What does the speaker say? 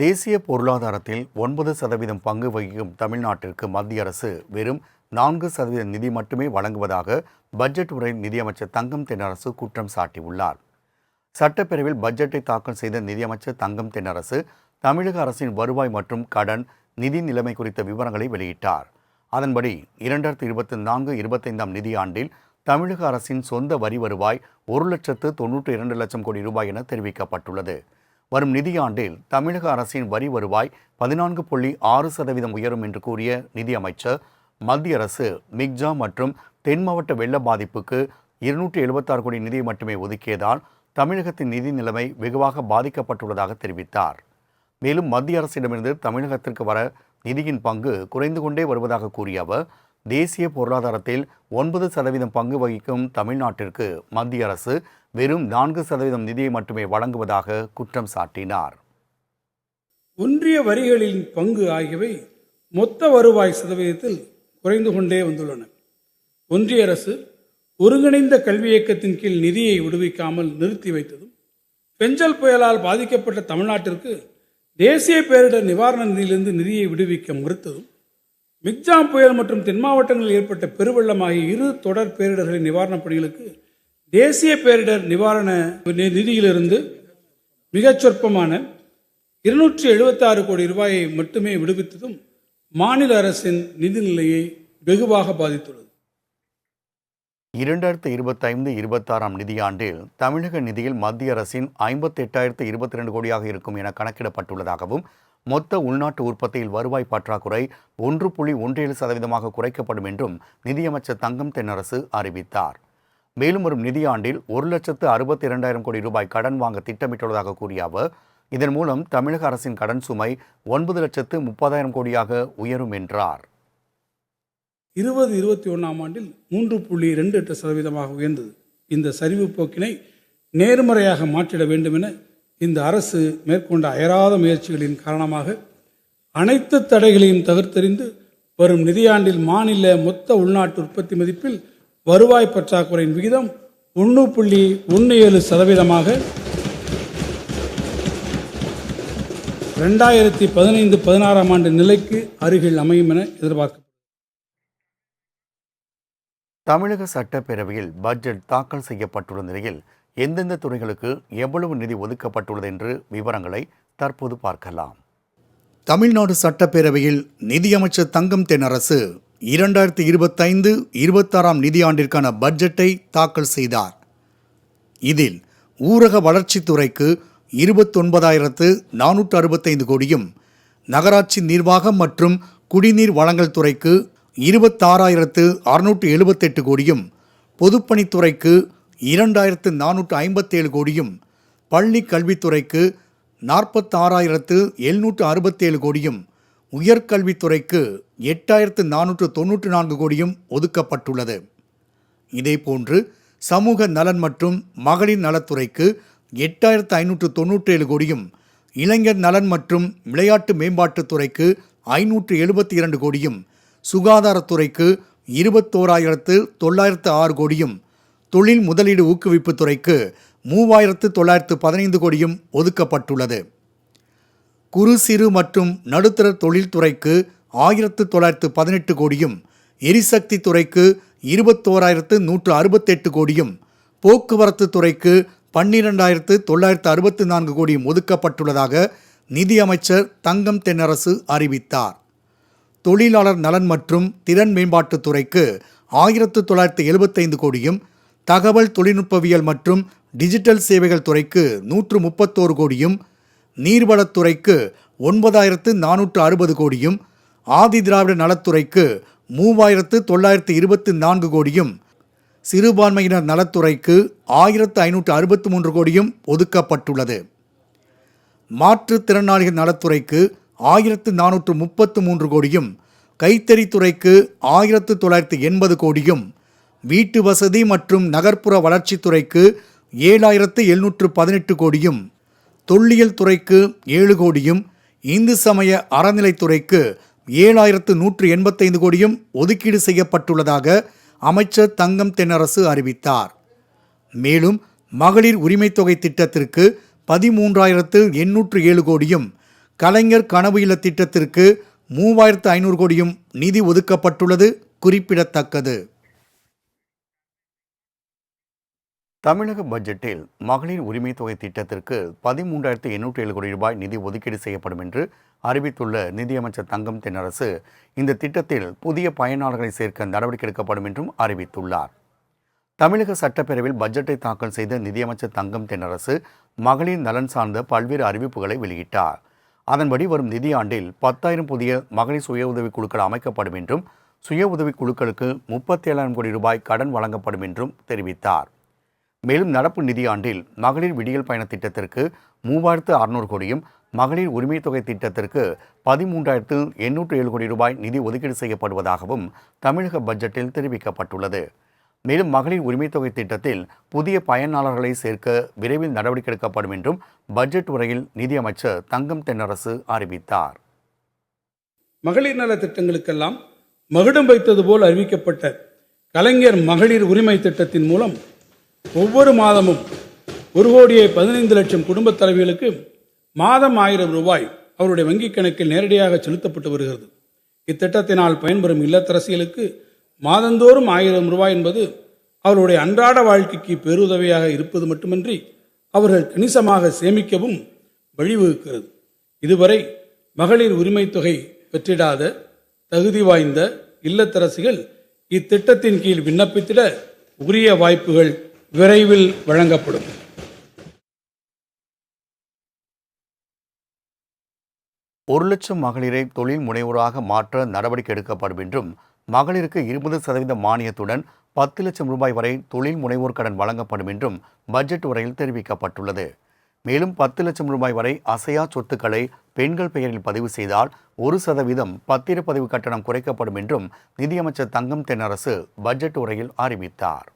தேசிய பொருளாதாரத்தில் ஒன்பது சதவீதம் பங்கு வகிக்கும் தமிழ்நாட்டிற்கு மத்திய அரசு வெறும் நான்கு சதவீத நிதி மட்டுமே வழங்குவதாக பட்ஜெட் உரை நிதியமைச்சர் தங்கம் தென்னரசு குற்றம் சாட்டியுள்ளார். சட்டப்பேரவையில் பட்ஜெட்டை தாக்கல் செய்த நிதியமைச்சர் தங்கம் தென்னரசு தமிழக அரசின் வருவாய் மற்றும் கடன் நிதி நிலைமை குறித்த விவரங்களை வெளியிட்டார். அதன்படி இரண்டாயிரத்தி இருபத்தி நான்கு இருபத்தைந்தாம் நிதியாண்டில் தமிழக அரசின் சொந்த வரி வருவாய் ஒரு லட்சத்து தொன்னூற்றி இரண்டு லட்சம் கோடி ரூபாய் என தெரிவிக்கப்பட்டுள்ளது. வரும் நிதியாண்டில் தமிழக அரசின் வரி வருவாய் பதினான்கு புள்ளி ஆறு சதவீதம் உயரும் என்று கூறிய நிதியமைச்சர் மத்திய அரசு மிக்ஜா மற்றும் தென் மாவட்ட வெள்ள பாதிப்புக்கு இருநூற்றி எழுபத்தாறு கோடி நிதியை மட்டுமே ஒதுக்கியதால் தமிழகத்தின் நிதி நிலைமை வெகுவாக பாதிக்கப்பட்டுள்ளதாக தெரிவித்தார். மேலும் மத்திய அரசிடமிருந்து தமிழகத்திற்கு வர நிதியின் பங்கு குறைந்து கொண்டே வருவதாக கூறிய அவர் தேசிய பொருளாதாரத்தில் ஒன்பது சதவீதம் பங்கு வகிக்கும் தமிழ்நாட்டிற்கு மத்திய அரசு வெறும் நான்கு சதவீதம் நிதியை மட்டுமே வழங்குவதாக குற்றம் சாட்டினார். ஒன்றிய வரிகளின் பங்கு ஆகியவை மொத்த வருவாய் சதவீதத்தில் குறைந்து கொண்டே வந்துள்ளன. ஒன்றிய அரசு ஒருங்கிணைந்த கல்வி இயக்கத்தின் கீழ் நிதியை விடுவிக்காமல் நிறுத்தி வைத்ததும் பெஞ்சல் புயலால் பாதிக்கப்பட்ட தமிழ்நாட்டிற்கு தேசிய பேரிடர் நிவாரண நிதியிலிருந்து நிதியை விடுவிக்க மறுத்ததும் மிக்ஜாம் புயல் மற்றும் தென் மாவட்டங்களில் ஏற்பட்ட பெருவெள்ளம் ஆகிய இரு தொடர் பேரிடர்களின் நிவாரணப் பணிகளுக்கு தேசிய பேரிடர் நிவாரண நிதியிலிருந்து மிகச் சொற்பமான இருநூற்றி எழுபத்தாறு கோடி ரூபாயை மட்டுமே விடுவித்ததும் மாநில அரசின் நிதி நிலையை வெகுவாக பாதித்துள்ளது. இரண்டாயிரத்து இருபத்தைந்து இருபத்தாறாம் நிதியாண்டில் தமிழக நிதியில் மத்திய அரசின் ஐம்பத்தி எட்டாயிரத்து இருபத்தி ரெண்டு கோடியாக இருக்கும் என கணக்கிடப்பட்டுள்ளதாகவும் மொத்த உள்நாட்டு உற்பத்தியில் வருவாய் பற்றாக்குறை ஒன்று புள்ளி ஒன்று ஏழு சதவீதமாக குறைக்கப்படும் என்றும் நிதியமைச்சர் தங்கம் தென்னரசு அறிவித்தார். மேலும் வரும் நிதியாண்டில் ஒரு லட்சத்து அறுபத்தி இரண்டாயிரம் கோடி ரூபாய் கடன் வாங்க திட்டமிட்டுள்ளதாக கூறிய அவர் இதன் மூலம் தமிழக அரசின் கடன் சுமை ஒன்பது லட்சத்து முப்பதாயிரம் கோடியாக உயரும் என்றார். இருபது இருபத்தி ஒன்றாம் ஆண்டில் மூன்று புள்ளி ரெண்டு எட்டு சதவீதமாக உயர்ந்தது. இந்த சரிவு போக்கினை நேர்மறையாக மாற்றிட வேண்டும் என இந்த அரசு மேற்கொண்ட அயராத முயற்சிகளின் காரணமாக அனைத்து தடைகளையும் தகர்த்தெறிந்து வரும் நிதியாண்டில் மாநில மொத்த உள்நாட்டு உற்பத்தி மதிப்பில் வருவாய் பற்றாக்குறையின் விகிதம் ஒன்று புள்ளி ஒன்று ஏழு சதவீதமாக ரெண்டாயிரத்தி பதினைந்து பதினாறாம் ஆண்டு நிலைக்கு அருகில் அமையும் என எதிர்பார்க்கப்படும் தமிழக சட்டப்பேரவையில் பட்ஜெட் தாக்கல் செய்யப்பட்டுள்ள நிலையில் எந்தெந்த துறைகளுக்கு எவ்வளவு நிதி ஒதுக்கப்பட்டுள்ளது என்று விவரங்களை தற்போது பார்க்கலாம். தமிழ்நாடு சட்டப்பேரவையில் நிதியமைச்சர் தங்கம் தென்னரசு இரண்டாயிரத்தி இருபத்தைந்து இருபத்தாறாம் நிதியாண்டிற்கான பட்ஜெட்டை தாக்கல் செய்தார். இதில் ஊரக வளர்ச்சித்துறைக்கு இருபத்தொன்பதாயிரத்து நானூற்று அறுபத்தைந்து கோடியும் நகராட்சி நிர்வாகம் மற்றும் குடிநீர் வழங்கல் துறைக்கு இருபத்தாறாயிரத்து அறுநூற்று எழுபத்தெட்டு கோடியும் பொதுப்பணித்துறைக்கு இரண்டாயிரத்து நானூற்று ஐம்பத்தேழு கோடியும் பள்ளி கல்வித்துறைக்கு நாற்பத்தாறாயிரத்து எழுநூற்று அறுபத்தேழு கோடியும் உயர்கல்வித்துறைக்கு எட்டாயிரத்து நானூற்று தொன்னூற்று நான்கு கோடியும் ஒதுக்கப்பட்டுள்ளது. இதேபோன்று சமூக நலன் மற்றும் மகளிர் நலத்துறைக்கு எட்டாயிரத்து ஐநூற்று தொண்ணூற்றேழு கோடியும் இளைஞர் நலன் மற்றும் விளையாட்டு மேம்பாட்டுத்துறைக்கு ஐநூற்று எழுபத்தி இரண்டு கோடியும் சுகாதாரத்துறைக்கு இருபத்தோராயிரத்து தொள்ளாயிரத்து ஆறு கோடியும் தொழில் முதலீடு ஊக்குவிப்பு துறைக்கு மூவாயிரத்து தொள்ளாயிரத்து பதினைந்து கோடியும் ஒதுக்கப்பட்டுள்ளது. குறு சிறு மற்றும் நடுத்தர தொழில்துறைக்கு ஆயிரத்து தொள்ளாயிரத்து பதினெட்டு கோடியும் எரிசக்தி துறைக்கு இருபத்தோராயிரத்து நூற்று அறுபத்தெட்டு கோடியும் போக்குவரத்து துறைக்கு பன்னிரெண்டாயிரத்து தொள்ளாயிரத்து அறுபத்து நான்கு கோடியும் ஒதுக்கப்பட்டுள்ளதாக நிதியமைச்சர் தங்கம் தென்னரசு அறிவித்தார். தொழிலாளர் நலன் மற்றும் திறன் மேம்பாட்டுத் துறைக்கு ஆயிரத்து தொள்ளாயிரத்து எழுபத்தைந்து கோடியும் தகவல் தொழில்நுட்பவியல் மற்றும் டிஜிட்டல் சேவைகள் துறைக்கு நூற்று முப்பத்தோரு கோடியும் நீர்வளத்துறைக்கு ஒன்பதாயிரத்து நானூற்று அறுபது கோடியும் ஆதி திராவிட நலத்துறைக்கு மூவாயிரத்து தொள்ளாயிரத்து இருபத்தி நான்கு கோடியும் சிறுபான்மையினர் நலத்துறைக்கு ஆயிரத்து ஐநூற்று அறுபத்து மூன்று கோடியும் ஒதுக்கப்பட்டுள்ளது. மாற்றுத்திறனாளிகள் நலத்துறைக்கு ஆயிரத்து நானூற்று முப்பத்து மூன்று கோடியும் கைத்தறித்துறைக்கு ஆயிரத்து தொள்ளாயிரத்து எண்பது கோடியும் வீட்டு வசதி மற்றும் நகர்ப்புற வளர்ச்சித்துறைக்கு ஏழாயிரத்து எழுநூற்று பதினெட்டு கோடியும் தொல்லியல் துறைக்கு ஏழு கோடியும் இந்து சமய அறநிலைத்துறைக்கு ஏழாயிரத்து நூற்று எண்பத்தைந்து கோடியும் ஒதுக்கீடு செய்யப்பட்டுள்ளதாக அமைச்சர் தங்கம் தென்னரசு அறிவித்தார். மேலும் மகளிர் உரிமைத் தொகை திட்டத்திற்கு பதிமூன்றாயிரத்து எண்ணூற்று ஏழு கோடியும் கலைஞர் கனவு இல்ல திட்டத்திற்கு மூவாயிரத்து ஐநூறு கோடியும் நிதி ஒதுக்கப்பட்டுள்ளது குறிப்பிடத்தக்கது. தமிழக பட்ஜெட்டில் மகளிர் உரிமை தொகை திட்டத்திற்கு பதிமூன்றாயிரத்து எண்ணூற்றி ஏழு கோடி ரூபாய் நிதி ஒதுக்கீடு செய்யப்படும் என்று அறிவித்துள்ள நிதியமைச்சர் தங்கம் தென்னரசு இந்த திட்டத்தில் புதிய பயனாளர்களை சேர்க்க நடவடிக்கை எடுக்கப்படும் என்றும் அறிவித்துள்ளார். தமிழக சட்டப்பேரவையில் பட்ஜெட்டை தாக்கல் செய்த நிதியமைச்சர் தங்கம் தென்னரசு மகளிர் நலன் சார்ந்த பல்வேறு அறிவிப்புகளை வெளியிட்டார். அதன்படி வரும் நிதியாண்டில் பத்தாயிரம் புதிய மகளிர் சுய உதவிக் குழுக்கள் அமைக்கப்படும் என்றும் சுய உதவிக் குழுக்களுக்கு முப்பத்தேழாயிரம் கோடி ரூபாய் கடன் வழங்கப்படும் என்றும் தெரிவித்தார். மேலும் நடப்பு நிதியாண்டில் மகளிர் விடியல் பயண திட்டத்திற்கு மூவாயிரத்து அறுநூறு கோடியும் மகளிர் உரிமைத் தொகை திட்டத்திற்கு பதிமூன்றாயிரத்து எண்ணூற்று ஏழு கோடி ரூபாய் நிதி ஒதுக்கீடு செய்யப்படுவதாகவும் தமிழக பட்ஜெட்டில் தெரிவிக்கப்பட்டுள்ளது. மேலும் மகளிர் உரிமைத் தொகை திட்டத்தில் புதிய பயனாளர்களை சேர்க்க விரைவில் நடவடிக்கை எடுக்கப்படும் என்றும் பட்ஜெட் உரையில் நிதியமைச்சர் தங்கம் தென்னரசு அறிவித்தார். மகளிர் நல திட்டங்களுக்கெல்லாம் மகுடம் வைத்தது போல் அறிவிக்கப்பட்ட கலைஞர் மகளிர் உரிமை திட்டத்தின் மூலம் ஒவ்வொரு மாதமும் ஒரு கோடியே பதினைந்து லட்சம் குடும்பத் தலைவிகளுக்கு மாதம் ஆயிரம் ரூபாய் அவருடைய வங்கிக் கணக்கில் நேரடியாக செலுத்தப்பட்டு வருகிறது. இத்திட்டத்தினால் பயன்பெறும் இல்லத்தரசிகளுக்கு மாதந்தோறும் ஆயிரம் ரூபாய் என்பது அவருடைய அன்றாட வாழ்க்கைக்கு பேருதவியாக இருப்பது மட்டுமின்றி அவர்கள் கணிசமாக சேமிக்கவும் வழிவகுக்கிறது. இதுவரை மகளிர் உரிமைத் தொகை பெற்றிடாத தகுதி வாய்ந்த இல்லத்தரசிகள் இத்திட்டத்தின் கீழ் விண்ணப்பித்திட உரிய வாய்ப்புகள் விரைவில் வழங்கப்படும். ஒரு லட்சம் மகளிரை தொழில் முனைவோராக மாற்ற நடவடிக்கை எடுக்கப்படும் என்றும் மகளிருக்கு இருபது சதவீத மானியத்துடன் பத்து லட்சம் ரூபாய் வரை தொழில் முனைவோர் கடன் வழங்கப்படும் என்றும் பட்ஜெட் உரையில் தெரிவிக்கப்பட்டுள்ளது. மேலும் பத்து லட்சம் ரூபாய் வரை அசையா சொத்துக்களை பெண்கள் பெயரில் பதிவு செய்தால் ஒரு சதவீதம் பத்திரப்பதிவு கட்டணம் குறைக்கப்படும் என்றும் நிதியமைச்சர் தங்கம் தென்னரசு பட்ஜெட் உரையில் அறிவித்தார்.